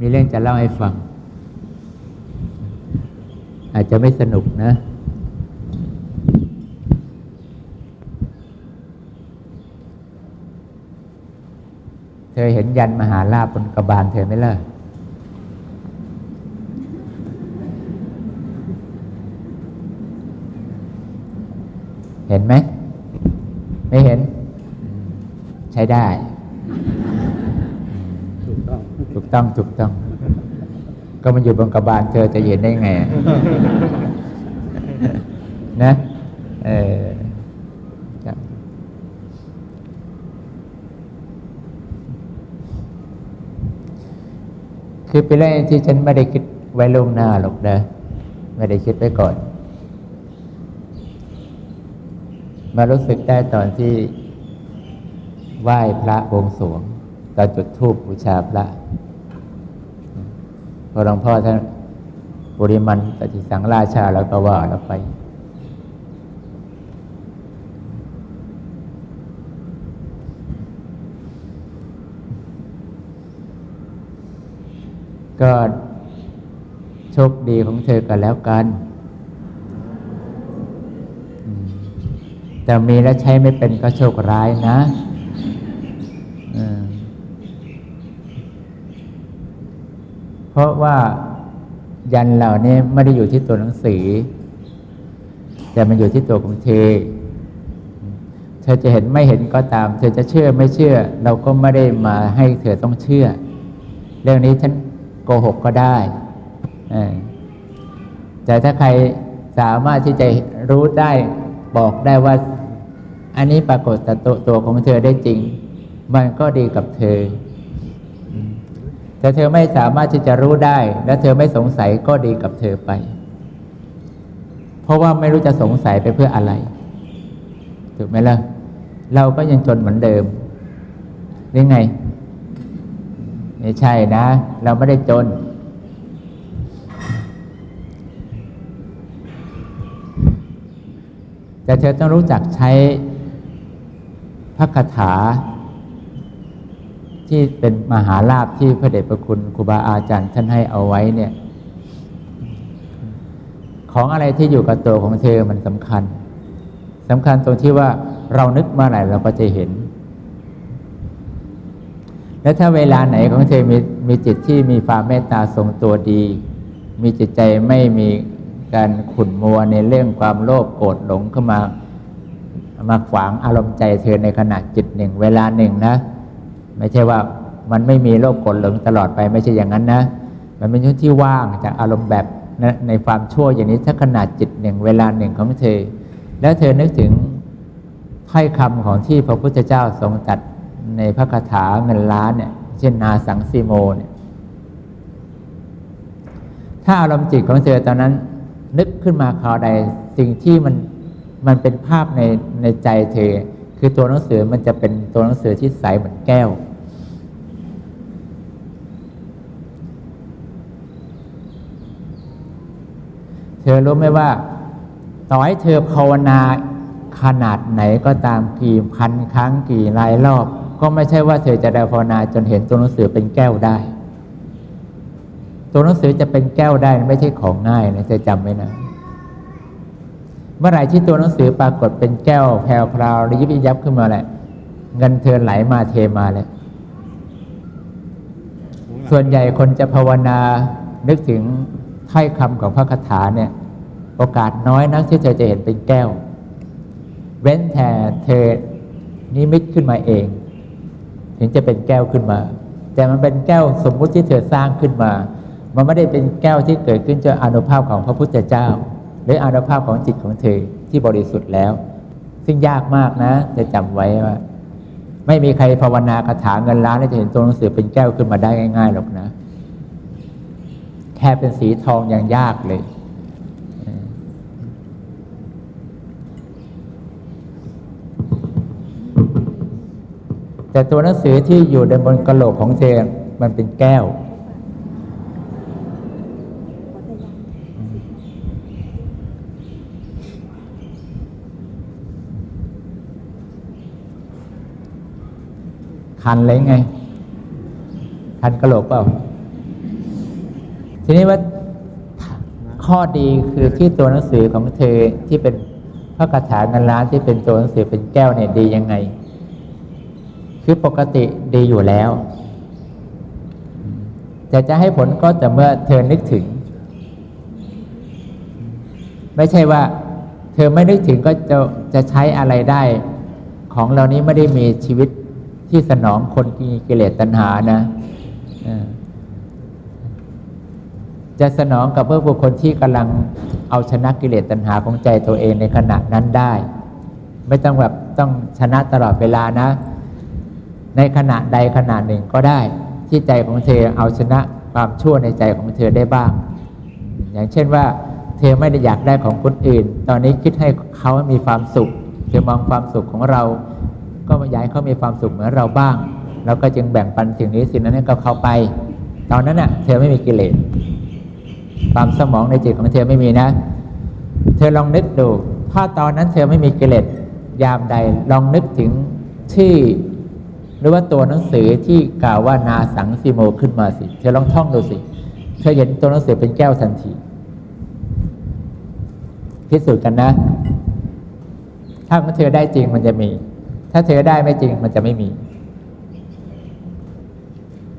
มีเรื่องจะเล่าให้ฟัง อาจจะไม่สนุกนะ เธอเห็นยันมหาลาบบนกระบาลเธอไหมล่ะ เห็นไหม ไม่เห็น ใช้ได้ ถูก ต้องถูกต้อง ก็มันอยู่บนกระบาลเธอจะเห็นได้ไง นะ เออคือเป็นเรื่องที่ฉันไม่ได้คิดไว้ล่วงหน้าหรอกนะ ไม่ได้คิดไว้ก่อน มารู้สึกได้ตอนที่ไหว้พระบวงสรวงตอนจุดธูปบูชาพระ พอหลวงพ่อท่านบริมันปฏิสังราชาแล้วก็ว่าเราไป ก็โชคดีของเธอกันแล้วกันแต่มีแล้วใช้ไม่เป็นก็โชคร้ายนะอืม เพราะว่ายันเหล่านี้ไม่ได้อยู่ที่ตัวหนังสือ แต่มันอยู่ที่ตัวของเธอเธอจะเห็นไม่เห็นก็ตาม เธอจะเชื่อไม่เชื่อ เราก็ไม่ได้มาให้เธอต้องเชื่อ เรื่องนี้ฉันโกหกก็ได้แต่ถ้าใครสามารถที่จะรู้ได้บอกได้ว่า อันนี้ปรากฏแต่ตัวตัวของเธอได้จริง มันก็ดีกับเธอ แต่เธอไม่สามารถที่จะรู้ได้ และเธอไม่สงสัยก็ดีกับเธอไป เพราะว่าไม่รู้จะสงสัยไปเพื่ออะไร ถูกไหมล่ะ เราก็ยังจนเหมือนเดิมหรือไง ไม่ใช่นะ เราไม่ได้จน แต่เธอต้องรู้จักใช้พระคาถา ที่เป็นมหาลาภที่พระเดชพระคุณครูบาอาจารย์ท่านให้เอาไว้เนี่ย ของอะไรที่อยู่กับตัวของเธอมันสำคัญสำคัญตรงที่ว่าเรานึกเมื่อไหร่เราก็จะเห็น และถ้าเวลาไหนของเธอมีมีจิตที่มีความเมตตาทรงตัวดี มีจิตใจไม่มีการขุ่นมัวในเรื่องความโลภโกรธหลงเข้ามามาขวางอารมณ์ใจเธอในขณะจิตหนึ่ง เวลาหนึ่งนะ ไม่ใช่ว่ามันไม่มีโลภโกรธหลงตลอดไปไม่ใช่อย่างนั้นนะ มันเป็นช่วงที่ว่างจากอารมณ์แบบในความชั่วอย่างนี้ถ้าขนาดจิตหนึ่งเวลาหนึ่งของเธอ แล้วเธอนึกถึงถ้อยคำของที่พระพุทธเจ้าทรงตัดในพระคาถาเงินล้านเนี่ยเช่นนาสังสีโมเนี่ยถ้าอารมณ์จิตของเธอตอนนั้น นึกขึ้นมาคราวใดสิ่งที่มันมันเป็นภาพในในใจเธอ คือตัวหนังสือมันจะเป็นตัวหนังสือที่ใสเหมือนแก้ว เธอรู้ไหมว่า ต่อให้เธอภาวนาขนาดไหนก็ตามกี่พันครั้งกี่หลายรอบ ก็ไม่ใช่ว่าเธอจะได้ภาวนาจนเห็นตัวหนังสือเป็นแก้วได้ ตัวหนังสือจะเป็นแก้วได้ไม่ใช่ของง่ายนะเธอจำไว้นะ มื่อไหร่ที่ตัวหนังสือปรากฏเป็นแก้วแพรวพราวรยิบยับขึ้นมาแหละ เงินเธอไหลมาเทมาเลยส่วนใหญ่คนจะภาวนานึกถึงถ้อยคำของพระคาถาเนี่ย โอกาสน้อยนักที่เธอจะเห็นเป็นแก้ว เว้นแต่เธอนิมิตขึ้นมาเอง ถึงจะเป็นแก้วขึ้นมา แต่มันเป็นแก้วสมมุติที่เธอสร้างขึ้นมา มันไม่ได้เป็นแก้วที่เกิดขึ้นจากอนุภาพของพระพุทธเจ้า หรืออนุภาพของจิตของเธอที่บริสุทธิ์แล้ว ซึ่งยากมากนะ จะจำไว้ว่า ไม่มีใครภาวนาคาถาเงินล้านแล้วจะเห็นตัวหนังสือเป็นแก้วขึ้นมาได้ง่ายๆหรอกนะ แค่เป็นสีทองยังยากเลยแต่ตัวหนังสือที่อยู่ในบนกระโหลกของเธอมันเป็นแก้ว คันเลยไง คันกระโหลกเปล่า ทีนี้ว่าข้อดีคือที่ตัวหนังสือของเธอที่เป็นพระคาถาเงินล้านที่เป็นตัวหนังสือเป็นแก้วเนี่ยดียังไง คือปกติดีอยู่แล้วแต่จะให้ผลก็แต่เมื่อเธอนึกถึง ไม่ใช่ว่า เธอไม่นึกถึงก็จะจะใช้อะไรได้ ของเรานี้ไม่ได้มีชีวิต ที่สนองคนมีกิเลสตัณหานะจะสนองกับเพื่อบุคคลที่กำลังเอาชนะกิเลสตัณหาของใจตัวเองในขณะนั้นได้ ไม่ต้องแบบต้องชนะตลอดเวลานะ ในขณะใดขณะหนึ่งก็ได้ ที่ใจของเธอเอาชนะความชั่วในใจของเธอได้บ้าง อย่างเช่นว่า เธอไม่ได้อยากได้ของคนอื่น ตอนนี้คิดให้เขามีความสุข เธอมองความสุขของเรา ก็อยากให้เขามีความสุขเหมือนเราบ้าง เราก็จึงแบ่งปันสิ่งนี้สิ่งนั้นให้กับเขาไป ตอนนั้นน่ะเธอไม่มีกิเลสความสมองในจิตของเธอไม่มีนะ เธอลองนึกดู ถ้าตอนนั้นเธอไม่มีกิเลสยามใดลองนึกถึงชื่อหรือว่าตัวหนังสือที่กล่าวว่านาสังสีโมขึ้นมาสิ เธอลองท่องดูสิ เธอเห็นตัวหนังสือเป็นแก้วทันทีพิสูจน์กันนะ ถ้าเธอได้จริงมันจะมี ถ้าเธอได้ไม่จริงมันจะไม่มี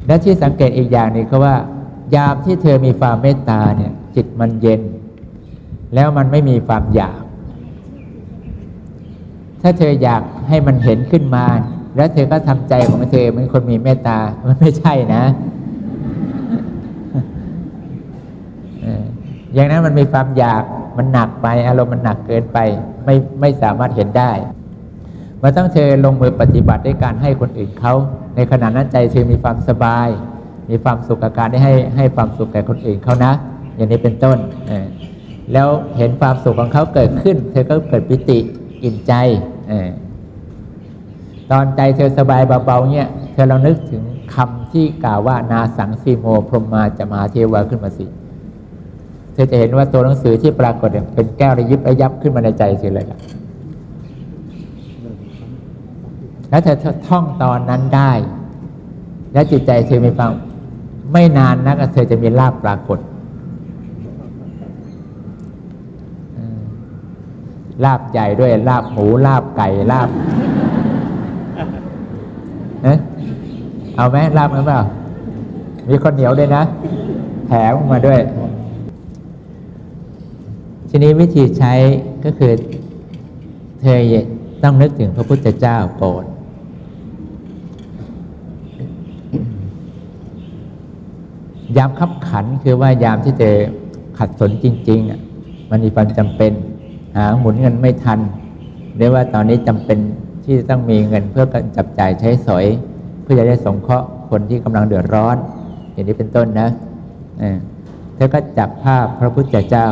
และที่สังเกตอีกอย่างนึงคือว่า ยามที่เธอมีความเมตตาเนี่ย จิตมันเย็น แล้วมันไม่มีความอยาก ถ้าเธออยากให้มันเห็นขึ้นมา แล้วเธอก็ทำใจของเธอเป็นคนมีเมตตามันไม่ใช่นะอย่างนั้นมันมีความอยากมันหนักไป อารมณ์มันหนักเกินไป ไม่ไม่สามารถเห็นได้ มันต้องเธอลงมือปฏิบัติด้วยการให้คนอื่นเขา ในขณะนั้นใจเธอมีความสบาย มีความสุขกับการได้ให้ให้ความสุขแก่คนอื่นเขานะ อย่างนี้เป็นต้น แล้วเห็นความสุขของเขาเกิดขึ้น เธอก็เกิดปิติอิ่มใจ ตอนใจเธอสบายเบาๆเนี่ยเธอลองนึกถึงคำที่กล่าวว่านาสังสีโมพรหมมาจะมาเทวาขึ้นมาสิ เธอจะเห็นว่าตัวหนังสือที่ปรากฏเป็นแก้วระยิบระยับขึ้นมาในใจเธอเลยล่ะ แล้วเธอท่องตอนนั้นได้ แล้วจิตใจเธอมีความไม่นานนักเธอจะมีลาบปรากฏลาบใหญ่ด้วยลาบหมูลาบไก่ลาบเอ๊ะเอาไหมลาบมั้ยเปล่า มีคนเหนียวด้วยนะ แถมมาด้วย ทีนี้วิธีใช้ก็คือ เธอต้องนึกถึงพระพุทธเจ้าก่อน ยามขับขันคือว่ายามที่เจอขัดสนจริงๆมันมีความจำเป็นหาหมุนเงินไม่ทันเรียกว่าตอนนี้จำเป็นที่จะต้องมีเงินเพื่อจับจ่ายใช้สอยเพื่อจะได้สงเคราะห์คนที่กำลังเดือดร้อน อย่างนี้เป็นต้นนะเออเธอก็จับภาพพระพุทธเจ้า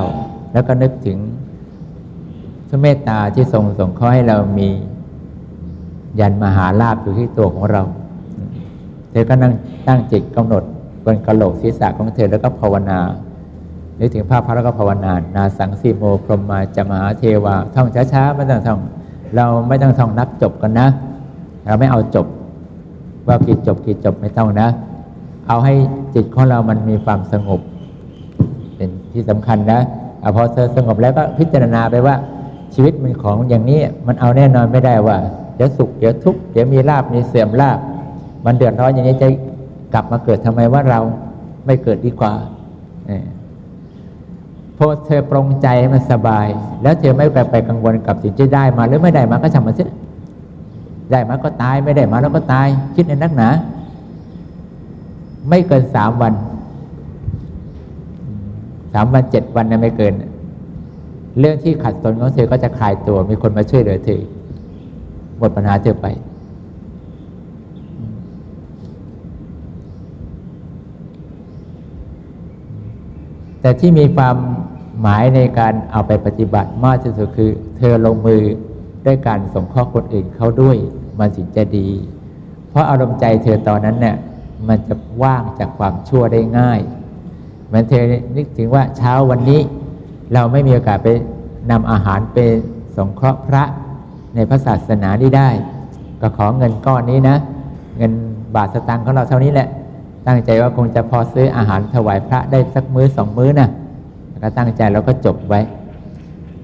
แล้วก็นึกถึงพระเมตตาที่ทรงสงเคราะห์ให้เรามียันมหาลาภอยู่ที่ตัวของเรา เธอก็นั่งตั้งจิตกำหนด บนกระโหลกศีรษะของเธอแล้วก็ภาวนานึกถึงภาพพระแล้วก็ภาวนา นาสังสีโมพรหมมาจะมหาเทวาท่องช้าๆไม่ต้องท่อง เราไม่ต้องท่องนับจบกันนะ เราไม่เอาจบ ว่ากี่จบกี่จบไม่ต้องนะ เอาให้จิตของเรามันมีความสงบ เป็นที่สำคัญนะอพอเธอสงบแล้วก็พิจารณาไปว่าชีวิตมันของอย่างนี้มันเอาแน่นอนไม่ได้ว่าเดี๋ยวสุขเดี๋ยวทุกข์เดี๋ยวมีลาบมีเสื่อมลาบมันเดือดร้อนอย่างนี้จะ กลับมาเกิดทำไมว่าเราไม่เกิดดีกว่าเออพอเธอปรงใจให้มันสบาย แล้วเธอไม่ไปไปกังวลกับสิ่งที่ได้มาหรือไม่ได้มาก็ช่างมันสิได้มาก็ตายไม่ได้มาแล้วก็ตาย คิดในนักหนา ไม่เกินสามวันสามวันเจ็ดวันเนี่ยไม่เกิน เรื่องที่ขัดสนของเธอก็จะคลายตัว มีคนมาช่วยเหลือเธอหมดปัญหาเธอไป แต่ที่มีความหมายในการเอาไปปฏิบัติมากที่สุดคือ เธอลงมือด้วยการสงเคราะห์คนอื่นเขาด้วย มันสิจะดี เพราะอารมณ์ใจเธอตอนนั้นเนี่ยมันจะว่างจากความชั่วได้ง่าย เหมือนเธอนึกถึงว่าเช้าวันนี้ เราไม่มีโอกาสไปนำอาหารไปสงเคราะห์พระในพระศาสนานี้ได้ ก็ขอเงินก้อนนี้นะ เงินบาทสตางค์ของเราเท่านี้แหละ ตั้งใจว่าคงจะพอซื้ออาหารถวายพระได้สักมื้อสองมื้อนะแล้วก็ตั้งใจแล้วก็จบไว้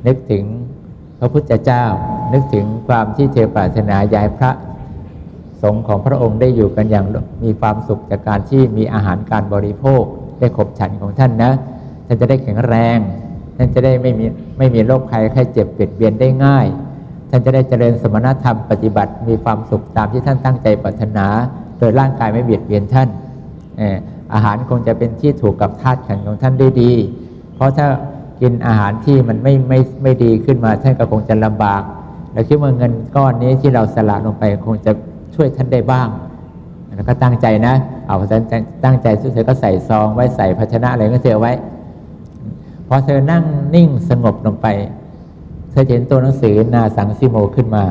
นึกถึงพระพุทธเจ้า นึกถึงความที่เธอปรารถนาย้ายพระสงฆ์ของพระองค์ได้อยู่กันอย่างมีความสุขจากการที่มีอาหารการบริโภคได้ขบฉันของท่านนะท่านจะได้แข็งแรง ท่านจะได้ไม่มีไม่มีโรคภัยไข้เจ็บเปลี่ยนเบียนได้ง่าย ท่านจะได้เจริญสมณธรรมปฏิบัติ มีความสุขตามที่ท่านตั้งใจปรารถนา โดยร่างกายไม่เบียดเบียนท่าน อาหารคงจะเป็นที่ถูกกับธาตุขันของท่านได้ดี เพราะถ้ากินอาหารที่มันไม่ไม่ไม่ดีขึ้นมาท่านก็คงจะลำบากเราคิดว่าเงินก้อนนี้ที่เราสละลงไปคงจะช่วยท่านได้บ้างแล้วก็ตั้งใจนะ เอาตั้งใจตั้งใจสุดเธอก็ใส่ซองไว้ใส่ภาชนะอะไรก็เธอไว้พอเธอนั่งนิ่งสงบลงไป เธอเห็นตัวหนังสือนาสังสิโมขึ้นมา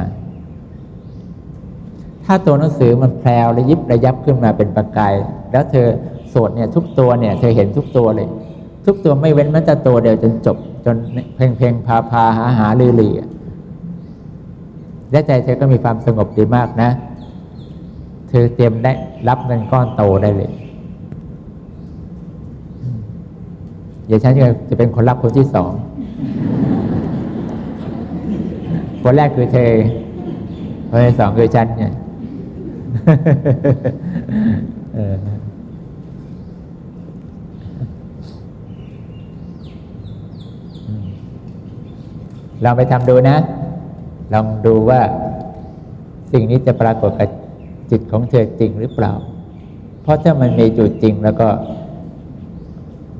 ถ้าตัวหนังสือมันแพลวระยิบระยับขึ้นมาเป็นประกาย แล้วเธอสวดเนี่ยทุกตัวเนี่ยเธอเห็นทุกตัวเลย ทุกตัวไม่เว้นแม้แต่ตัวเดียวจนจบจนเพลงเพลงพาพาหาหาลือลือและใจเธอก็มีความสงบดีมากนะ เธอเตรียมได้รับเงินก้อนโตได้เลยเดี๋ยวฉันจะจะเป็นคนรับคนที่สอง คนแรกคือเธอคนที่สองคือฉันเนี่ย ลองไปทำดูนะ ลองดูว่าสิ่งนี้จะปรากฏกับจิตของเธอจริงหรือเปล่า เพราะถ้ามันมีจุดจริงแล้วก็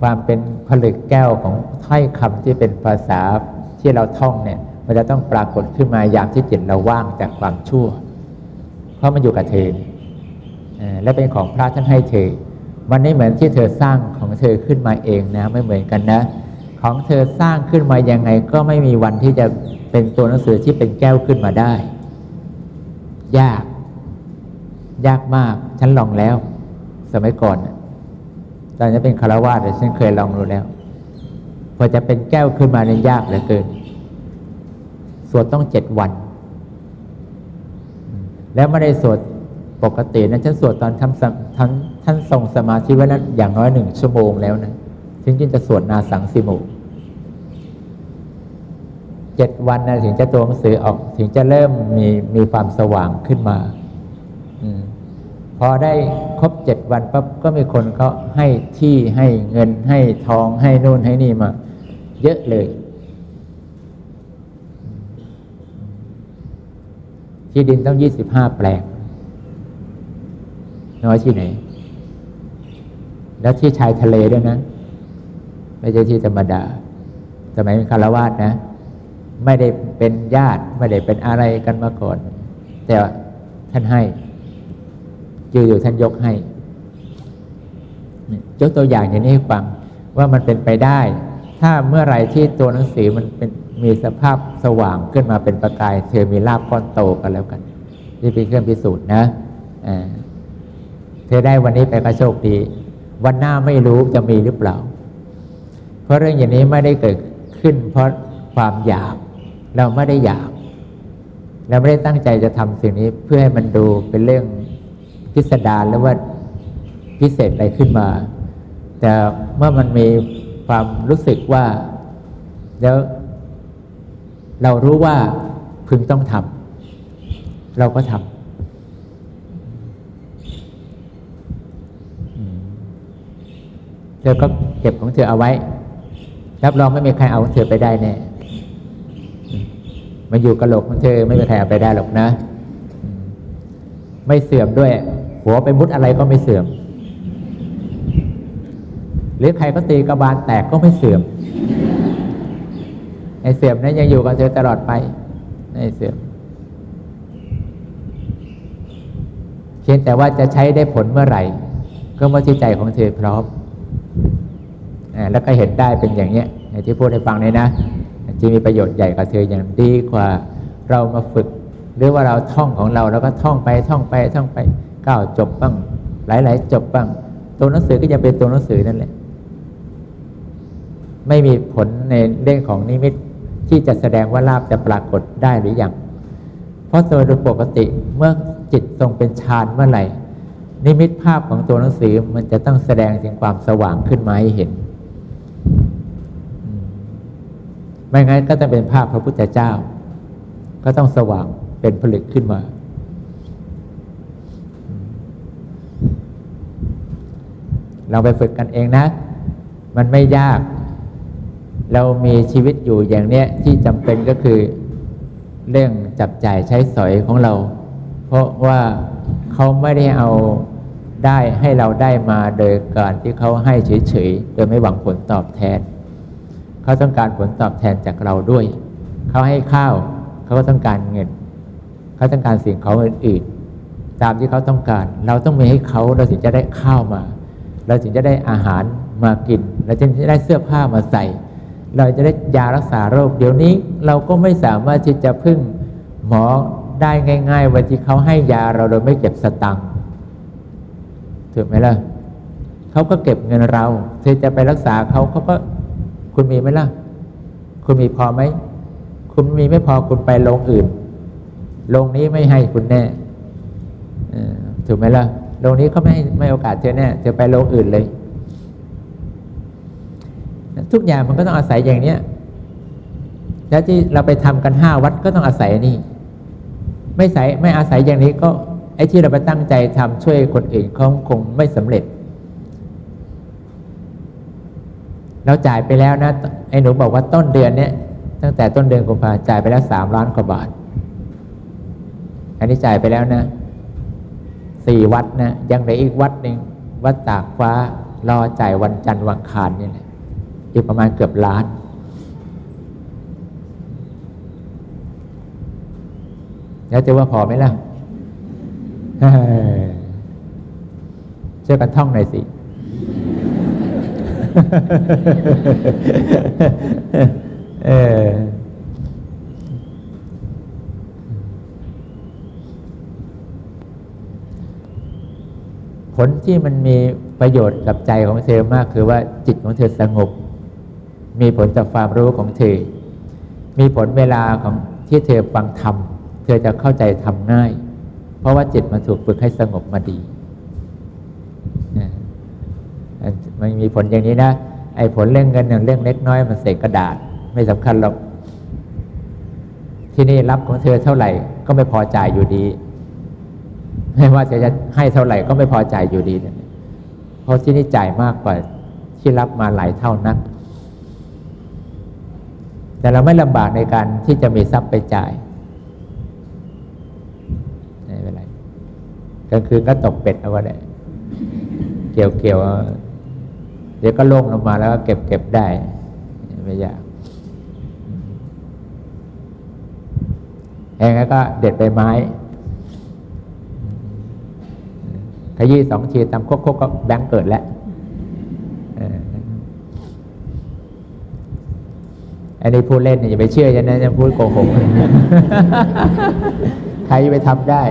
ความเป็นผลึกแก้วของถ้อยคำที่เป็นภาษาที่เราท่องเนี่ย มันจะต้องปรากฏขึ้นมายามที่จิตเราว่างจากความชั่ว เพราะมันอยู่กับเธอและเป็นของพระท่านให้เธอ มันไม่เหมือนที่เธอสร้างของเธอขึ้นมาเองนะ ไม่เหมือนกันนะ ของเธอสร้างขึ้นมายังไง ก็ไม่มีวันที่จะเป็นตัวหนังสือที่เป็นแก้วขึ้นมาได้ ยาก ยากมาก ฉันลองแล้ว สมัยก่อนตอนนี้เป็นคารวาสแต่ฉันเคยลองดูแล้วพอจะเป็นแก้วขึ้นมาเนี่ยยากเหลือเกินสวดต้องเจ็ดวัน แล้วไม่ได้สวดปกตินะฉันสวดตอนทำท่านท่านทรงสมาธิไว้นั้นอย่างน้อยหนึ่งชั่วโมงแล้วนะถึงจึงจะสวดนาสังสิโมเจ็ดวันนะถึงจะตัวหนังสือออกถึงจะเริ่มมีมีความสว่างขึ้นมาอพอได้ครบเจ็ดวันปั๊บก็มีคนเขาให้ที่ให้เงินให้ทองให้นู่นให้นี่มา เยอะเลย ที่ดินต้องยี่สิบห้าแปลง น้อยที่ไหน แล้วที่ชายทะเลด้วยนะ ไม่ใช่ที่ธรรมดา สมัยเป็นคารวาสนะ ไม่ได้เป็นญาติ ไม่ได้เป็นอะไรกันมาก่อน แต่ท่านให้อยู่ๆท่านยกให้ยกตัวอย่างอย่างนี้ให้ฟังว่ามันเป็นไปได้ ถ้าเมื่อไรที่ตัวหนังสือมันเป็น มีสภาพสว่างขึ้นมาเป็นประกายเธอมีลาบก้อนโตกันแล้วกันนี่เป็นเครื่องพิสูจน์นะเธอได้วันนี้ไปก็โชคดี วันหน้าไม่รู้จะมีหรือเปล่า เพราะเรื่องอย่างนี้ไม่ได้เกิดขึ้น เพราะความอยาก เราไม่ได้อยาก เราไม่ได้ตั้งใจจะทำสิ่งนี้เพื่อให้มันดูเป็นเรื่องพิสดารหรือว่าพิเศษอะไรขึ้นมา แต่เมื่อมันมีความรู้สึกว่า แล้ว เรารู้ว่าพึงต้องทำเราก็ทำเธอก็เก็บของเธอเอาไว้ รับรองไม่มีใครเอาของเธอไปได้แน่มันอยู่กระโหลกของเธอไม่มีใครเอาไปได้หรอกนะ ไม่เสื่อมด้วย หัวไปมุดอะไรก็ไม่เสื่อม หรือใครก็ตีกระบาลแตกก็ไม่เสื่อม ไอเสื่อมนั้นยังอยู่กับเธอตลอดไปไอเสื่อมเพียงแต่ว่าจะใช้ได้ผลเมื่อไหร่ ก็เมื่อที่ใจของเธอพร้อมอแล้วก็เห็นได้เป็นอย่างเนี้ยที่พูดให้ฟังเลยนะจะมีประโยชน์ใหญ่กับเธออย่างดีกว่าเรามาฝึก หรือว่าเราท่องของเราแล้วก็ท่องไปท่องไปท่องไปก้าวจบบ้าง หลาย ๆ จบบ้าง ตัวหนังสือก็จะเป็นตัวหนังสือนั่นแหละไม่มีผลในเรื่องของนิมิต ที่จะแสดงว่าลาบจะปรากฏได้หรืออยังเพราะโดยปกติเมื่อจิตทรงเป็นฌานเมื่อไหร่ นิมิตภาพของตัวหนังสือมันจะต้องแสดงถึงความสว่างขึ้นมาให้เห็น ไม่งั้นก็จะเป็นภาพพระพุทธเจ้า ก็ต้องสว่างเป็นผลึกขึ้นมาอืมเราไปฝึกกันเองนะ มันไม่ยาก เรามีชีวิตอยู่อย่างเนี้ยที่จำเป็นก็คือเรื่องจับจ่ายใช้สอยของเรา เพราะว่าเขาไม่ได้เอาได้ให้เราได้มาโดยการที่เขาให้เฉยๆ โดยไม่หวังผลตอบแทน เขาต้องการผลตอบแทนจากเราด้วย เขาให้ข้าวเขาก็ต้องการเงิน เขาต้องการสิ่งของอื่นๆ ตามที่เขาต้องการ เราต้องมีให้เขาเราถึงจะได้ข้าวมา เราถึงจะได้อาหารมากิน เราจึงจะได้เสื้อผ้ามาใส่ เราจะได้ยารักษาโรค เดี๋ยวนี้เราก็ไม่สามารถที่จะพึ่งหมอได้ง่ายๆวันที่เขาให้ยาเราโดยไม่เก็บสตังค์ถูกไหมล่ะเขาก็เก็บเงินเราเธอจะไปรักษาเขาเขาก็คุณมีไหมล่ะ คุณมีพอไหมคุณมีไม่พอคุณไปโรงอื่นโรงนี้ไม่ให้คุณแน่ถูกไหมล่ะโรงนี้เขาไม่ให้ไม่โอกาสเธอแน่เธอไปโรงอื่นเลย ทุกอย่างมันก็ต้องอาศัยอย่างเนี้ยแล้วที่เราไปทำกันห้าวัดก็ต้องอาศัยนี่ ไม่ใส่ไม่อาศัยอย่างนี้ก็ไอ้ที่เราไปตั้งใจทำช่วยคนอื่นเขาคงไม่สำเร็จ เราจ่ายไปแล้วนะ ไอ้หนูบอกว่าต้นเดือนเนี้ยตั้งแต่ต้นเดือนกุมภาจ่ายไปแล้วสามล้านกว่าบาท อันนี้จ่ายไปแล้วนะสี่วัดนะยังเหลืออีกวัดหนึ่งวัดตากฟ้ารอจ่ายวันจันทร์วันอังคารนี่แหละ อีกประมาณเกือบล้าน แล้วจะว่าพอไหมล่ะช่วยกันท่องหน่อยสิ เออผลที่มันมีประโยชน์กับใจของเธอมากคือว่าจิตของเธอสงบ มีผลต่อความรู้ของเธอ มีผลเวลาของที่เธอฟังธรรม เธอจะเข้าใจทำง่าย เพราะว่าจิตมันถูกฝึกให้สงบมาดี มันมีผลอย่างนี้นะ ไอ้ผลเรื่องเงินอย่างเรื่องเล็กน้อยมันเศษกระดาษ ไม่สำคัญหรอก ที่นี่รับของเธอเท่าไหร่ ก็ไม่พอจ่ายอยู่ดี ไม่ว่าจะให้เท่าไหร่ก็ไม่พอจ่ายอยู่ดีนะเพราะที่นี่จ่ายมากกว่าที่รับมาหลายเท่านัก แต่เราไม่ลำบากในการที่จะมีทรัพย์ไปจ่ายไม่เป็นไรกลางคืนก็ตกเป็ดเอาไว้ได้เกี่ยวเกี่ยวเดี๋ยวก็โล่งลงมาแล้วก็เก็บเก็บได้ไม่ยากเองก็เด็ดใบไม้ขยี้สองทีตามโคกๆก็แบงก์เกิดแล้ว อันนี้พูดเล่นอย่าไปเชื่อฉันนะจะพูดโกหก ใครจะไปทำได้